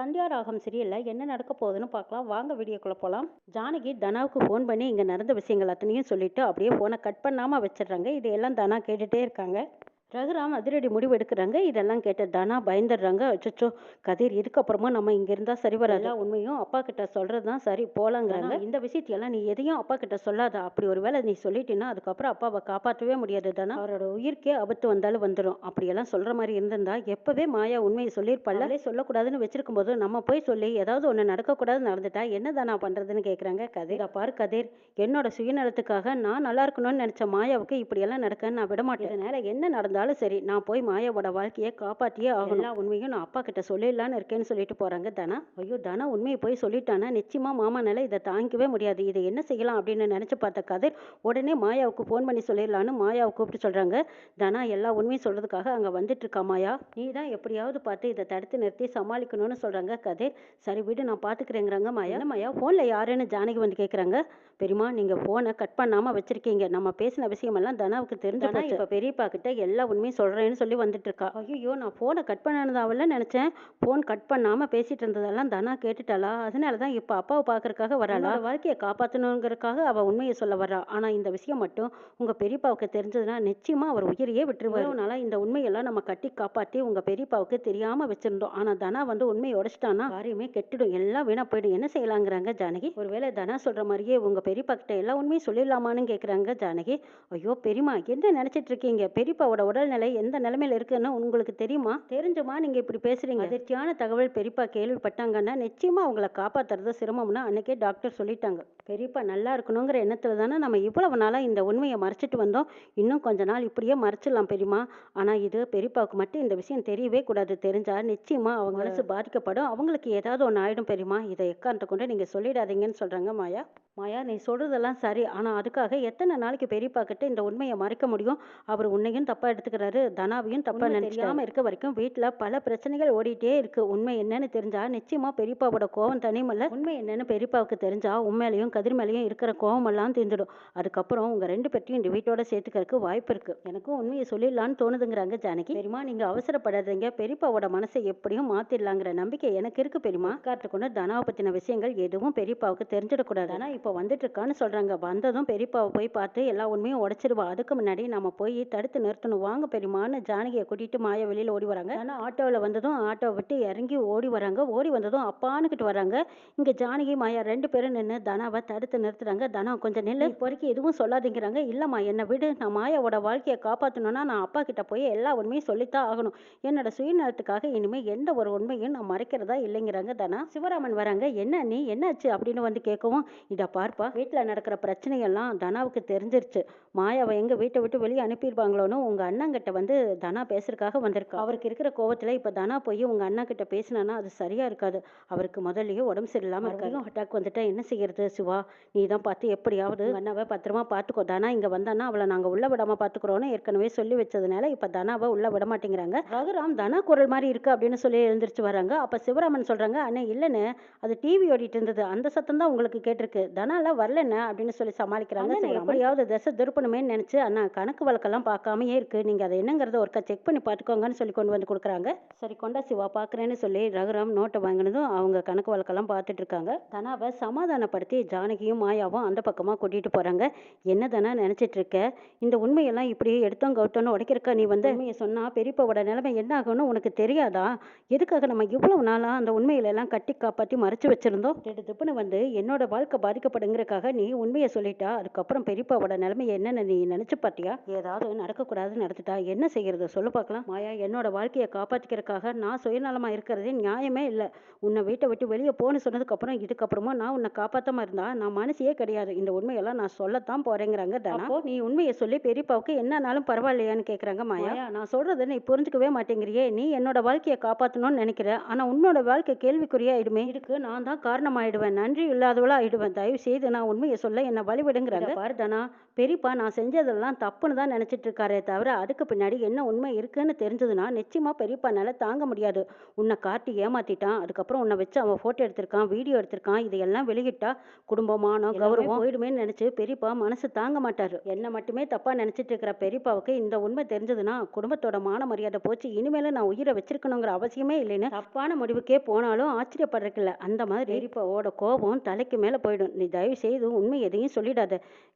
சந்தியா ராகம் சீரியலில் என்ன நடக்க போகுதுன்னு பார்க்கலாம். வாங்க வீடியோக்குள்ளே போகலாம் ஜானகி தனாவுக்கு ஃபோன் பண்ணி இங்கே நடந்த விஷயங்கள் அத்தனையும் சொல்லிவிட்டு அப்படியே ஃபோனை கட் பண்ணாமல் வச்சிடுறாங்க. இதையெல்லாம் தனா கேட்டுகிட்டே இருக்காங்க. ரகுராம் அதிரடி முடிவு எடுக்கிறாங்க. இதெல்லாம் கேட்ட தனா பயந்துடுறாங்க. அச்சோ கதிர் இதுக்கப்புறமா நம்ம இங்கே இருந்தால் சரி வராது. உண்மையும் அப்பா கிட்ட சொல்கிறது தான் சரி போலாங்கிறாங்க. இந்த விஷயத்தையெல்லாம் நீ எதையும் அப்பா கிட்ட சொல்லாத. அப்படி ஒரு வேளை நீ சொல்லிட்டீன்னா அதுக்கப்புறம் அப்பாவை காப்பாற்றவே முடியாது தானே. அவரோட உயிர்க்கே ஆபத்து வந்தாலும் வந்துடும் அப்படியெல்லாம் சொல்கிற மாதிரி இருந்திருந்தா எப்போவே மாயா உண்மையை சொல்லியிருப்பாளே சொல்லக்கூடாதுன்னு வச்சிருக்கும் போது நம்ம போய் சொல்லி ஏதாவது ஒன்று நடக்கக்கூடாதுன்னு நடந்துட்டா என்ன தானா பண்ணுறதுன்னு கேட்குறாங்க கதிர். பாரு கதிர் என்னோட சுயநலத்துக்காக நான் நல்லா இருக்கணும்னு நினச்ச மாயாவுக்கு இப்படியெல்லாம் நடக்க நான் விட மாட்டேன் இதனால நடந்தாலும் சரி நான் போய் மாயாவோட வாழ்க்கையை காப்பாற்றியே ஆகணும். உண்மையும் நான் அப்பா கிட்ட சொல்லிடலான்னு இருக்கேன்னு சொல்லிட்டு போறாங்க தனா. ஐயோ தனா உண்மையை போய் சொல்லிட்டானா? நிச்சயமா மாமானால இதை தாங்கிக்கவே முடியாது. இதை என்ன செய்யலாம் அப்படின்னு நினைச்சு பார்த்த கதிர் உடனே மாயாவுக்கு ஃபோன் பண்ணி சொல்லிடலான்னு மாயாவை கூப்பிட்டு சொல்றாங்க. தனா எல்லா உண்மையும் சொல்றதுக்காக அங்க வந்துட்டு இருக்கா மாயா? நீ தான் எப்படியாவது பார்த்து இதை தடுத்து நிறுத்தி சமாளிக்கணும்னு சொல்றாங்க கதிர். சரி விடு நான் பாத்துக்கிறேங்கிறாங்க மாயா. மாயா ஃபோன்ல யாருன்னு ஜானகி வந்து கேக்குறாங்க. பெரியமா நீங்க போனை கட் பண்ணாம வச்சிருக்கீங்க. நம்ம பேசின விஷயமெல்லாம் தனாவுக்கு தெரிஞ்சு போச்சு. இப்ப பெரியப்பா கிட்ட எல்லா உண்மையும் சொல்றேன்னு சொல்லி வந்துட்டு இருக்கா ஐயோ நான் போனை கட் பண்ணனதாவல நினைச்சேன். போன் கட் பண்ணாம பேசிட்டு இருந்ததெல்லாம் தனா கேட்டுட்டாளா? அதனாலதான் இப்ப அப்பாவை பாக்குறதுக்காக வராளா? வாழ்க்கையை காப்பாத்தணுங்கிறதுக்காக அவ உண்மையை சொல்ல வரா ஆனா இந்த விஷயம் மட்டும் உங்க பெரியப்பாவுக்கு தெரிஞ்சதுன்னா நிச்சயமா அவர் உயிரையே விட்டுருவாரு. நாளா இந்த உண்மையெல்லாம் நம்ம கட்டி காப்பாத்தி உங்க பெரியப்பாவுக்கு தெரியாம வச்சிருந்தோம். ஆனா தனா வந்து உண்மையை உடைச்சிட்டானா? காரியமே கெட்டுடும். எல்லாம் வீணா போயிடும். என்ன செய்யலாங்கிறாங்க ஜானகி? ஒருவேளை தனா சொல்ற மாதிரியே உங்க பெரியப்பா கிட்ட எல்லா உண்மையும் சொல்லிடலாமான்னு கேக்குறாங்க ஜானகி. ஐயோ பெரியமா என்ன நினைச்சிட்டு இருக்கீங்க? பெரியப்பாவோட உடல்நிலை எந்த நிலைமையில இருக்குன்னு உங்களுக்கு தெரியுமா? தெரிஞ்சுமா? நீங்க இப்படி பேசுறீங்க. அதிர்ச்சியான தகவல் பெரியப்பா கேள்விப்பட்டாங்கன்னா நிச்சயமா அவங்கள காப்பாத்துறது சிரமம்னு அன்னைக்கே டாக்டர் சொல்லிட்டாங்க. பெரியப்பா நல்லா இருக்கணுங்கிற எண்ணத்துல தானே நம்ம இவ்வளவு நாளா இந்த உண்மையை மறைச்சிட்டு வந்தோம். இன்னும் கொஞ்ச நாள் இப்படியே மறைச்சிடலாம் பெரியமா ஆனா இது பெரியப்பாவுக்கு மட்டும் இந்த விஷயம் தெரியவே கூடாது. தெரிஞ்சா நிச்சயமா அவங்க மனசு பாதிக்கப்படும். அவங்களுக்கு ஏதாவது ஒன்று ஆயிடும் பெரியமா இதை எக்காரணத்தை கொண்டு நீங்க சொல்லிடாதீங்கன்னு சொல்றாங்க மாயா. மாயா நீ சொல்றதெல்லாம் சரி. ஆனா அதுக்காக எத்தனை நாளைக்கு பெரியப்பா கிட்ட இந்த உண்மையை மறைக்க முடியும்? அவர் உன்னையும் தப்பா எடுத்துக்கிறாரு தனாவையும் தப்பா நினைக்காம இருக்க வரைக்கும் வீட்டுல பல பிரச்சனைகள் ஓடிட்டே இருக்கு. உண்மை என்னன்னு தெரிஞ்சா நிச்சயமா பெரியப்பாவோட கோவம் தனியுமல்ல. உண்மை என்னன்னு பெரியப்பாவுக்கு தெரிஞ்சா உண்மையிலையும் கதிர் மேலேயும் இருக்கிற கோவம் எல்லாம் தீர்ந்துடும். அதுக்கப்புறம் உங்க ரெண்டு பேர்த்தையும் இந்த வீட்டோட சேர்த்துக்கிறதுக்கு வாய்ப்பு இருக்கு. எனக்கும் உண்மையை சொல்லிடலான்னு தோணுதுங்கிறாங்க ஜானகி. பெரியமா நீங்க அவசரப்படாதீங்க. பெரியப்பாவோட மனசை எப்படியும் மாத்திடலாங்கிற நம்பிக்கை எனக்கு இருக்கு பெரியமா காத்து கொண்டு தனாவை பத்தின விஷயங்கள் எதுவும் பெரியப்பாவுக்கு தெரிஞ்சிடக்கூடாது. ஆனா இப்போ வந்துட்டு இருக்கான்னு சொல்றாங்க. வந்ததும் பெரியப்பாவை போய் பார்த்து எல்லா உண்மையும் உடைச்சிருவா. அதுக்கு முன்னாடி நம்ம போய் தடுத்து நிறுத்தணும். வாங்க. பெரியமான்னு ஜானகியை கூட்டிட்டு மாயா வெளியில ஓடி வராங்க. ஆனா ஆட்டோவில் வந்ததும் ஆட்டோவை விட்டு இறங்கி ஓடி வராங்க. ஓடி வந்ததும் அப்பானுக்கிட்டு வராங்க. இங்க ஜானகி மாயா ரெண்டு பேரும் நின்று தனாவை தடுத்து நிறுத்துறாங்க. தனா கொஞ்சம் நில்லு. இப்போதைக்கு எதுவும் சொல்லாதீங்கிறாங்க. இல்லம்மா என்னை விடு. நான் மாயாவோட வாழ்க்கையை காப்பாற்றணும்னா நான் அப்பா கிட்ட போய் எல்லா உண்மையும் சொல்லித்தான் ஆகணும். என்னோட சுயநலத்துக்காக இனிமே எந்த ஒரு உண்மையும் நான் மறைக்கிறதா இல்லைங்கிறாங்க தனா. சிவராமன் வராங்க. என்ன நீ? என்னாச்சு? அப்படின்னு வந்து கேட்கவும் இதை பார்ப்பா வீட்டில் நடக்கிற பிரச்சனையெல்லாம் தனாவுக்கு தெரிஞ்சிருச்சு. மாயாவை எங்க வீட்டை விட்டு வெளியே அனுப்பிடுவாங்களோன்னு உங்க அண்ணங்கிட்ட வந்து தனா பேசுறதுக்காக வந்திருக்கா. அவருக்கு இருக்கிற கோவத்துல இப்ப தனா போய் உங்க அண்ணா கிட்ட பேசினானா அது சரியா இருக்காது. அவருக்கு முதல்லயே உடம்பு சரியில்லாம இருக்காது அட்டாக் வந்துட்டா என்ன செய்யறது சிவா? நீ தான் பார்த்து எப்படியாவது அண்ணாவை பத்திரமா பாத்துக்கோ தனா இங்க வந்தானா அவளை நாங்க உள்ள விடாம பாத்துக்கிறோம்னு ஏற்கனவே சொல்லி வச்சதுனால இப்ப தனாவை உள்ள விட மாட்டேங்கிறாங்க. ரகுராம் தனா குரல் மாதிரி இருக்கு அப்படின்னு சொல்லி எழுந்திருச்சு வராங்க. அப்ப சிவராமன் சொல்றாங்க அண்ணே இல்லைன்னு அது டிவி ஓடிட்டு இருந்தது. அந்த சத்தம் தான் உங்களுக்கு கேட்டிருக்கு. தனால வரலன்னு அப்படின்னு சொல்லி சமாளிக்கிறாங்க. எப்படியாவது திசை திருப்பணுமே நினைச்சு அண்ணா கணக்கு வழக்கெல்லாம் பார்க்காமயே இருக்கு. நீங்கள் அதை என்னங்கிறத ஒருக்கா செக் பண்ணி பார்த்துக்கோங்கன்னு சொல்லி கொண்டு வந்து கொடுக்குறாங்க. சரி கொண்டா சிவா பார்க்குறேன்னு சொல்லி ரகுராம் நோட்டை வாங்கினதும் அவங்க கணக்கு வழக்கெல்லாம் பார்த்துட்டு இருக்காங்க. தனாவை சமாதானப்படுத்தி ஜானகியும் மாயாவும் அந்த பக்கமாக கூட்டிட்டு போகிறாங்க என்ன தானே நினச்சிட்டு இருக்க? இந்த உண்மையெல்லாம் இப்படி எடுத்தோம் கவுத்தோன்னு உடைக்கிறக்கா நீ வந்து? உண்மையை சொன்னால் பெரியப்பாவோட நிலைமை என்ன ஆகும்னு உனக்கு தெரியாதா? எதுக்காக நம்ம இவ்வளவு நாளாக அந்த உண்மையில எல்லாம் கட்டி காப்பாற்றி மறைச்சு வச்சிருந்தோம்? ரெண்டு திப்புன்னு வந்து என்னோட வாழ்க்கை பாதிக்கப்படுங்கிறக்காக நீ உண்மையை சொல்லிட்டா அதுக்கப்புறம் பெரியப்பாவோட நிலைமை என்னென்னு நீ நினச்சி பார்த்தியா? ஏதாவது நடக்கக்கூடாது நடந்துட்டா என்ன செய்யறது? சொல்லு பார்க்கலாம். மாயா என்னோட வாழ்க்கையை காப்பாத்திக்கிறதுக்காக நான் சுயநலமா இருக்கிறதே நியாயமே இல்லை. உன்னை வீட்டை விட்டு வெளியே போன்னு சொன்னதுக்கு அப்புறம் இதுக்கப்புறமா நான் உன்னை காப்பாத்தாம இருந்தா நான் மனசையே கிடையாது. இந்த உண்மையெல்லாம் நான் சொல்லத்தான் போறேங்கிறாங்க தனா. நீ உண்மையை சொல்லி பெரியப்பாவுக்கு என்னன்னாலும் பரவாயில்லையான்னு கேக்குறாங்க மாயா. நான் சொல்றதை நீ புரிஞ்சுக்கவே மாட்டேங்கிறியே. நீ என்னோட வாழ்க்கையை காப்பாத்தணும்னு நினைக்கிற. ஆனா உன்னோட வாழ்க்கை கேள்விக்குறியா ஆயிடுமே இதுக்கு நான் தான் காரணமாயிடுவேன். நன்றி இல்லாதவளா ஆயிடுவேன் தயவு செய்து நான் உண்மையை சொல்ல என்ன வழிவிடுங்கிறாங்க. பாரு தனா. பெரியப்பா நான் செஞ்சதெல்லாம் தப்புன்னு தான் நினைச்சிட்டு இருக்காரே தவிர அதுக்கு பின்னாடி என்ன உண்மை இருக்குன்னு தெரிஞ்சதுன்னா நிச்சயமா பெரியப்பானால தாங்க முடியாது. உன்னை காட்டி ஏமாத்திட்டான். அதுக்கப்புறம் உன்னை வச்சு அவன் போட்டோ எடுத்திருக்கான் வீடியோ எடுத்திருக்கான் இதையெல்லாம் வெளியிட்டா குடும்பமானம் கௌரவம் போயிடுமேன்னு நினைச்சு பெரியப்பா மனசு தாங்க மாட்டாரு. என்ன மட்டுமே தப்பா நினைச்சிட்டு இருக்கிற பெரியப்பாவுக்கு இந்த உண்மை தெரிஞ்சதுன்னா குடும்பத்தோட மான மரியாதை போச்சு இனிமேல நான் உயிரை வச்சிருக்கணுங்கிற அவசியமே இல்லைன்னு தப்பான முடிவுக்கே போனாலும் ஆச்சரியப்படுறதுக்கு அந்த மாதிரி பெரியப்பாவோட கோபம் தலைக்கு மேல போயிடும். நீ தயவு செய்து உண்மை எதையும் சொல்லிடாத.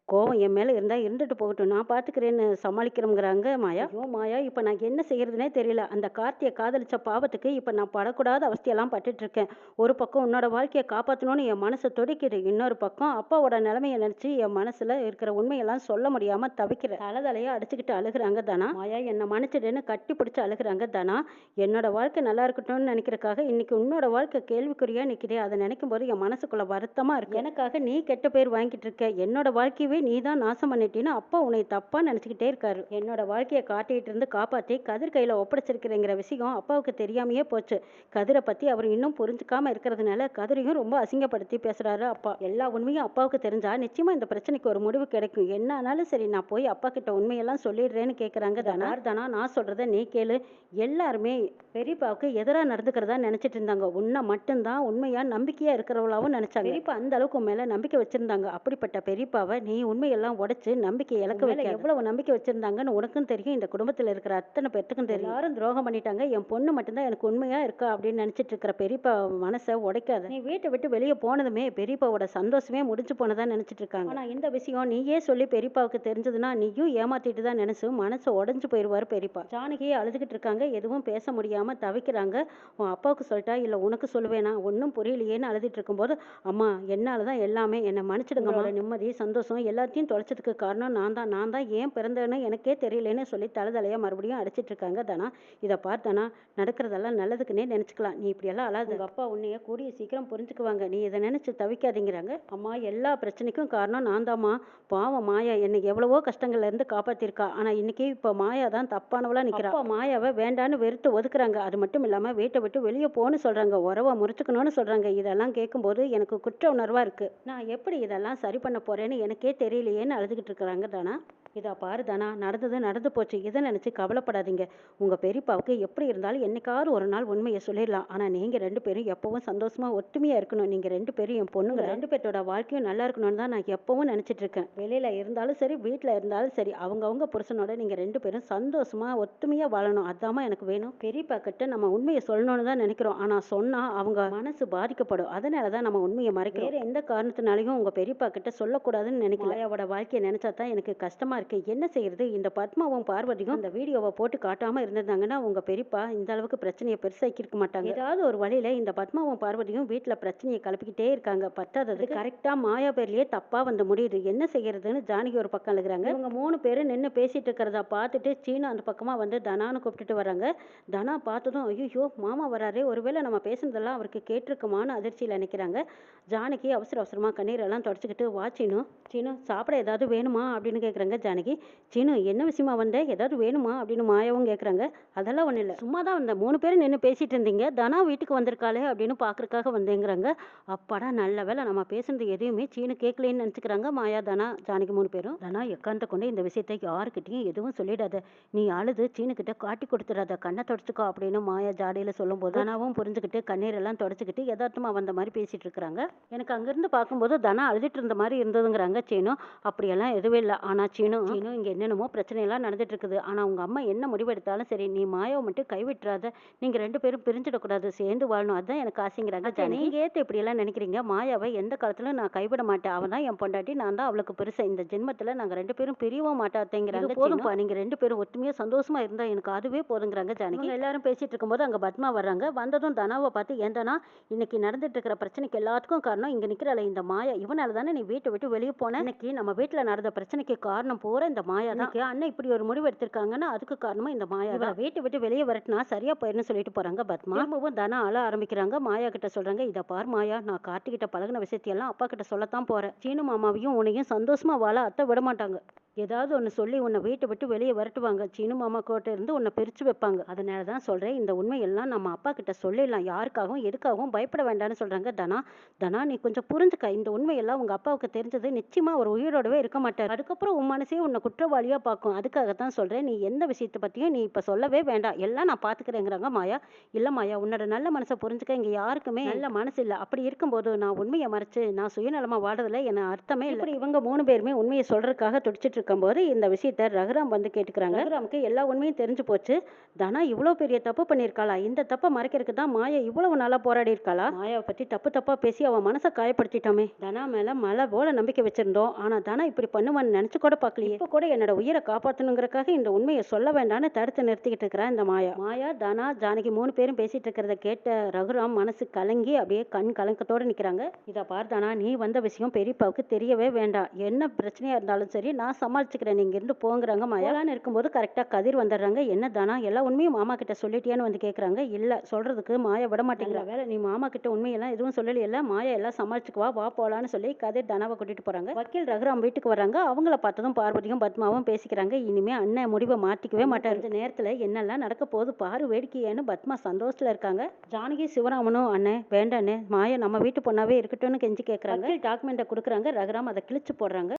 கோவம் என் மேல இருந்தால் இருந்துட்டு போகட்டும். நான் பார்த்துக்கிறேன்னு சமாளிக்கிறோங்கிறாங்க மாயா. ஐயோ மாயா இப்போ நான் என்ன செய்யறதுனே தெரியல. அந்த கார்த்தியை காதலிச்ச பாவத்துக்கு இப்போ நான் படக்கூடாத அவஸ்தையெல்லாம் பட்டுட்டு இருக்கேன் ஒரு பக்கம் உன்னோட வாழ்க்கையை காப்பாற்றணும்னு என் மனசை துடிக்குது இன்னொரு பக்கம் அப்பாவோட நிலைமையை நினச்சி என் மனசில் இருக்கிற உண்மையெல்லாம் சொல்ல முடியாமல் தவிக்கிற தலதலையா அடிச்சுக்கிட்டு அழுகுறாங்க தானா. மாயா என்னை மன்னிச்சிடுன்னு கட்டி பிடிச்சி அழுகுறாங்க தானா. என்னோட வாழ்க்கை நல்லா இருக்கட்டும்னு நினைக்கிறக்காக இன்னைக்கு உன்னோட வாழ்க்கை கேள்விக்குறியாக நிக்கிறே அதை நினைக்கும் போது என் மனசுக்குள்ள வருத்தமாக இருக்கு. எனக்காக நீ கெட்ட பேர் வாங்கிட்டு இருக்க. என்னோட வாழ்க்கையவே நீ தான் நான் நாசம் பண்ணிட்டேன்னு அப்பா உன்னை தப்பா நினைச்சுக்கிட்டே இருக்காரு. என்னோட வாழ்க்கையை காட்டிக்கிட்டு இருந்து காப்பாத்தி கதிர் கையில ஒப்படைச்சிருக்கிறேங்கிற விஷயம் அப்பாவுக்கு தெரியாமையே போச்சு. கதிரை பத்தி அவர் இன்னும் புரிஞ்சுக்காம இருக்கிறதுனால கதிரையும் ரொம்ப அசிங்கப்படுத்தி பேசுறாரு அப்பா. எல்லா உண்மையும் அப்பாவுக்கு தெரிஞ்சா நிச்சயமா இந்த பிரச்சனைக்கு ஒரு முடிவு கிடைக்கும். என்ன ஆனாலும் சரி நான் போய் அப்பா கிட்ட உண்மையெல்லாம் சொல்லிடுறேன்னு கேக்குறாங்க தானா? தானா? நான் சொல்றத நீ கேளு. எல்லாருமே பெரியப்பாவுக்கு எதிராக நடந்துக்கிறதா நினைச்சிட்டு இருந்தாங்க. உன்னை மட்டும்தான் உண்மையா நம்பிக்கையா இருக்கிறவளாவும் நினைச்சாங்க. பெரியப்பா அந்த அளவுக்கு உன் மேல நம்பிக்கை வச்சிருந்தாங்க. அப்படிப்பட்ட பெரியப்பாவை நீ உண்மையெல்லாம் உடைச்சு நம்பிக்கை இழக்க வைக்க எவ்வளவு நம்பிக்கை வச்சிருந்தாங்கன்னு உனக்கும் தெரியும். இந்த குடும்பத்துல இருக்கிற அத்தனை பேர்த்துக்கும் தெரியும். யாரும் துரோகம் பண்ணிட்டாங்க. என் பொண்ணு மட்டும்தான் எனக்கு உண்மையா இருக்கா அப்படின்னு நினைச்சிட்டு இருக்கிற பெரியப்பா மனசை உடைக்காத. நீ வீட்டை விட்டு வெளியே போனதுமே பெரியப்பாவோட சந்தோஷமே முடிஞ்சு போனதா நினைச்சிட்டு இருக்காங்க. ஆனா இந்த விஷயம் நீயே சொல்லி பெரியப்பாவுக்கு தெரிஞ்சதுன்னா நீயும் ஏமாத்திட்டு தான் நினைச்சு மனசு உடைஞ்சு போயிருவாரு பெரியப்பா. ஜானகியே அழுதுகிட்டு இருக்காங்க. எதுவும் பேச முடியாம தவிக்கிறாங்க. உன் அப்பாவுக்கு சொல்லிட்டா இல்ல உனக்கு சொல்லுவேனா. ஒன்றும் புரியலையேன்னு அழுதுட்டு இருக்கும்போது அம்மா என்னால தான் எல்லாமே. என்னை மன்னிச்சிடுங்க நிம்மதி சந்தோஷம் எல்லாத்தையும் தொலைச்சதுக்கு காரணம் நான் தான். நான் தான் ஏன் பிறந்தேன்னு எனக்கே தெரியலேன்னு சொல்லி தலதலையா மறுபடியும் அடிச்சிட்டு இருக்காங்க தானா. இதை பார்த்தனா நடக்கிறதெல்லாம் நல்லதுக்குன்னே நினச்சிக்கலாம். நீ இப்படியெல்லாம் அழாது. உங்கள் அப்பா உன்னைய கூடிய சீக்கிரம் புரிஞ்சுக்குவாங்க. நீ இதை நினச்சி தவிக்காதீங்கிறாங்க. அம்மா எல்லா பிரச்சனைக்கும் காரணம் நான் தாம்மா. பாவம் மாயா என்னை எவ்வளவோ கஷ்டங்கள்லேருந்து காப்பாற்றிருக்கா ஆனால் இன்றைக்கி இப்போ மாயா தான் தப்பானவளாக நிற்கிறா அப்பா மாயாவை வேண்டான்னு வெறுத்து ஒதுக்குறாங்க. அது மட்டும் இல்லாமல் வீட்டை விட்டு வெளியே போன்னு சொல்கிறாங்க உறவை முறிச்சுக்கணும்னு சொல்கிறாங்க இதெல்லாம் கேட்கும்போது எனக்கு குற்ற உணர்வாக இருக்குது நான் எப்படி இதெல்லாம் சரி பண்ண போகிறேன்னு எனக்கே தெரியலையேன்னு அழுதுகிட்டு இருக்கிறாங்க தானா இதா பாரு தானா நடந்தது நடந்து போச்சு. இதை நினைச்சு கவலைப்படாதீங்க. உங்க பெரியப்பாவுக்கு எப்படி இருந்தாலும் என்னைக்காவது ஒரு நாள் உண்மையை சொல்லிடலாம். ஆனா நீங்க ரெண்டு பேரும் எப்பவும் சந்தோஷமா ஒற்றுமையா இருக்கணும். நீங்க ரெண்டு பேரும் என் பொண்ணுங்க ரெண்டு பேர்த்தோட வாழ்க்கையும் நல்லா இருக்கணும்னு தான் நான் எப்பவும் நினைச்சிட்டு இருக்கேன் வெளியில இருந்தாலும் சரி வீட்டுல இருந்தாலும் சரி அவங்கவங்க புருஷனோட நீங்க ரெண்டு பேரும் சந்தோஷமா ஒற்றுமையா வாழணும். அதாம்மா எனக்கு வேணும். பெரியப்பா கிட்ட நம்ம உண்மையை சொல்லணும்னு தான் நினைக்கிறோம். ஆனா சொன்னா அவங்க மனசு பாதிக்கப்படும். அதனால தான் நம்ம உண்மையை மறைக்கிறோம். வேற எந்த காரணத்தினாலையும் உங்க பெரியப்பா கிட்ட சொல்லக்கூடாதுன்னு நினைக்கல. மாயாவோட வாழ்க்கையை நினைச்சா தான் எனக்கு கஷ்டமா இருக்கு என்ன செய்யறது? இந்த பத்மாவும் பார்வதியும் இந்த வீடியோவை போட்டு காட்டாம இருந்திருந்தாங்கன்னா உங்க பெரியப்பா இந்த அளவுக்கு பிரச்சனையை பெருசாக்கி இருக்க மாட்டாங்க. ஏதாவது ஒரு வழியில இந்த பத்மாவும் பார்வதியும் வீட்டுல பிரச்சனையை கிளப்பிக்கிட்டே இருக்காங்க. பத்தாதது கரெக்டா மாயா பேர்லயே தப்பா வந்து முடியுது. என்ன செய்யறதுன்னு ஜானகி ஒரு பக்கம் அழுகுறாங்க இவங்க மூணு பேரும் நின்று பேசிட்டு இருக்கிறத பார்த்துட்டு சீனு அந்த பக்கமா வந்து தனான்னு கூப்பிட்டுட்டு வராங்க. தனா பார்த்ததும் ஐயோ மாமா வராரே. ஒருவேளை நம்ம பேசுனதெல்லாம் அவருக்கு கேட்டிருக்குமான்னு அதிர்ச்சியில் நினைக்கிறாங்க ஜானகி அவசர அவசரமா கண்ணீரெல்லாம் தொடச்சிக்கிட்டு வா சீனு சீனு சாப்பிட ஏதாவது வேணுமா? அப்படின்னு கேட்குறாங்க அன்னைக்கு சீனு என்ன விஷயமா வந்த? ஏதாவது வேணுமா? அப்படின்னு மாயாவும் கேட்குறாங்க அதெல்லாம் ஒன்றும் இல்லை. சும்மா தான் வந்தேன் மூணு பேரும் நின்று பேசிட்டு இருந்தீங்க. தனா வீட்டுக்கு வந்திருக்காளே அப்படின்னு பார்க்கறக்காக வந்தேங்கிறாங்க. அப்பாடா நல்ல வேலை நம்ம பேசுனது எதையுமே சீனு கேட்கலன்னு நினச்சிக்கிறாங்க மாயா தனா ஜானகி மூணு பேரும். தனா எக்காந்த கொண்டு இந்த விஷயத்தை யாருக்கிட்டையும் எதுவும் சொல்லிடாத. நீ அழுது சீனுக்கிட்ட காட்டி கொடுத்துடாத கண்ணை தொடச்சிக்கோ அப்படின்னு மாயா ஜாடியில் சொல்லும்போது தனாவும் புரிஞ்சுக்கிட்டு கண்ணீரெல்லாம் தொடச்சிக்கிட்டு யதார்த்தமாக வந்த மாதிரி பேசிகிட்டு இருக்கிறாங்க எனக்கு அங்கேருந்து பார்க்கும்போது தனா அழுதுட்டு இருந்த மாதிரி இருந்ததுங்கிறாங்க சீனு. அப்படியெல்லாம் எதுவும் இல்லை. ஆனால் சீனு சீனு இங்க என்னென்னமோ பிரச்சனையெல்லாம் நடந்துட்டு இருக்குது ஆனா உங்க அம்மா என்ன முடிவு எடுத்தாலும் சரி நீ மாயாவை மட்டும் கைவிட்டுறாத. நீங்க ரெண்டு பேரும் பிரிஞ்சிடக்கூடாது. சேர்ந்து வாழணும். அதுதான் எனக்கு ஆசைங்கிறாங்க ஜானகி. நீங்க ஏத்து இப்படி எல்லாம் நினைக்கிறீங்க? மாயாவை எந்த காலத்துல நான் கைவிட மாட்டேன். அவன் தான் என் பொண்டாட்டி நான் தான் அவளுக்கு பெருசு. இந்த ஜென்மத்துல நாங்க ரெண்டு பேரும் பிரியவும் மாட்டாத்தேங்கிறாங்க போதும்பா நீங்க ரெண்டு பேரும் ஒற்றுமையா சந்தோஷமா இருந்தா எனக்கு அதுவே போதுங்கிறாங்க ஜானகி. எல்லாரும் பேசிட்டு இருக்கும்போது அங்க பத்மா வர்றாங்க. வந்ததும் தனாவை பார்த்து ஏன்டனா இன்னைக்கு நடந்துட்டு இருக்கிற பிரச்சனைக்கு எல்லாத்துக்கும் காரணம் இங்க நிக்கிறல இந்த மாயா. இவனால தானே நீ வீட்டை விட்டு வெளியே போன? இன்னைக்கு நம்ம வீட்டுல நடந்த பிரச்சனைக்கு காரணம் பூரா இந்த மாயா தான். அண்ணன் இப்படி ஒரு முடிவு எடுத்திருக்காங்கன்னா அதுக்கு காரணமும் இந்த மாயா தான். வீட்டை விட்டு வெளியே வரட்டினா சரியா போயிருன்னு சொல்லிட்டு போறாங்க பத்மா. திரும்பவும் தனா அழ ஆரம்பிக்கிறாங்க. மாயா கிட்ட சொல்றாங்க இத பார் மாயா நான் கார்த்திகிட்ட பழகுன விஷயத்தையெல்லாம் அப்பா கிட்ட சொல்லத்தான் போறேன். சீனு மாமாவையும் உன்னையும் சந்தோஷமா வாழ அத்தை விட மாட்டாங்க. ஏதாவது ஒன்று சொல்லி உன்னை வீட்டை விட்டு வெளியே வரட்டுவாங்க. சீனு மாமா கோட்டை இருந்து உன்னை பிரிச்சு வைப்பாங்க. அதனால தான் சொல்றேன் இந்த உண்மையெல்லாம் நம்ம அப்பா கிட்ட சொல்லிடலாம். யாருக்காகவும் எதுக்காகவும் பயப்பட வேண்டாம்னு சொல்றாங்க தனா. தனா நீ கொஞ்சம் புரிஞ்சுக்க. இந்த உண்மையெல்லாம் உங்க அப்பாவுக்கு தெரிஞ்சது நிச்சயமா அவர் உயிரோடவே இருக்க மாட்டார். அதுக்கப்புறம் உன் மனசே உன்னை குற்றவாளியாக பார்க்கும். அதுக்காகத்தான் சொல்கிறேன் நீ எந்த விஷயத்தை பற்றியும் நீ இப்போ சொல்லவே வேண்டாம். எல்லாம் நான் பார்த்துக்கிறேங்கிறாங்க மாயா. இல்லை மாயா உன்னோட நல்ல மனசை புரிஞ்சுக்க இங்கே யாருக்குமே நல்ல மனசு இல்லை. அப்படி இருக்கும்போது நான் உண்மையை மறைச்சு நான் சுயநலமாக வாடுறதுல என்ன அர்த்தமே இல்லை. இவங்க மூணு பேருமே உண்மையை சொல்கிறதுக்காக துடிச்சிட்டு இருக்கும்போது இந்த விஷயத்த ரகுராம் வந்து கேட்டுக்கிறாங்க. ரகுராமுக்கு எல்லா உண்மையும் தெரிஞ்சு போச்சு. தனா இவ்வளோ பெரிய தப்பு பண்ணியிருக்காளா இந்த தப்பை மறைக்கிறதுக்கு தான் மாயா இவ்வளவு நாளாக போராடி இருக்காளா? மாயாவை பற்றி தப்பு தப்பாக பேசி அவன் மனசை காயப்படுத்திட்டோமே. தனா மேலே மலை போல நம்பிக்கை வச்சிருந்தோம். ஆனால் தனா இப்படி பண்ணுவான்னு நினச்சி கூட இப்போ கூட என்னோட உயிரை காப்பாற்றணுங்கிறக்காக இந்த உண்மையை சொல்ல வேண்டாம்னு தடுத்து நிறுத்திக்கிட்டு இருக்கிறா இந்த மாயா. மாயா தனா ஜானகி மூணு பேரும் பேசிட்டு இருக்கிறத கேட்ட ரகுராம் மனசு கலங்கி அப்படியே கண் கலக்கத்தோடு நிற்கிறாங்க இதை பார் தனா நீ வந்த விஷயம் பெரியப்பாவுக்கு தெரியவே வேண்டாம். என்ன பிரச்சனையா இருந்தாலும் சரி நான் சமாளிச்சுக்கிறேன். நீங்க இருந்து போங்கிறாங்க மாயான்னு இருக்கும்போது கரெக்டாக கதிர் வந்துடுறாங்க. என்ன தானா எல்லா உண்மையும் மாமா கிட்ட சொல்லிட்டியான்னு வந்து கேட்குறாங்க இல்லை சொல்றதுக்கு மாயா விட மாட்டேங்கிற. வேலை நீ மாமா கிட்ட உண்மையெல்லாம் எதுவும் சொல்லலையில மாயா எல்லாம் சமாளிச்சுக்குவா வா போலான்னு சொல்லி கதிர் தனாவை கூட்டிட்டு போறாங்க. வக்கீல் ரகுராம் வீட்டுக்கு வராங்க அவங்கள பார்த்ததும் பார்வதியும் பத்மாவும் பேசிக்கிறாங்க. இனிமே அண்ணன் முடிவை மாற்றிக்கவே மாட்டார். இந்த நேரத்தில் என்னெல்லாம் நடக்க போகுது பாரு வேடிக்கையேன்னு பத்மா சந்தோஷத்துல இருக்காங்க. ஜானகி சிவராமனும் அண்ணன் வேண்டாண்ணே மாயா நம்ம வீட்டு பொண்ணாவே இருக்கட்டும்னு கெஞ்சி கேட்குறாங்க டாக்குமெண்ட்டை கொடுக்குறாங்க. ரகுராம் அதை கிழிச்சு போடுறாங்க.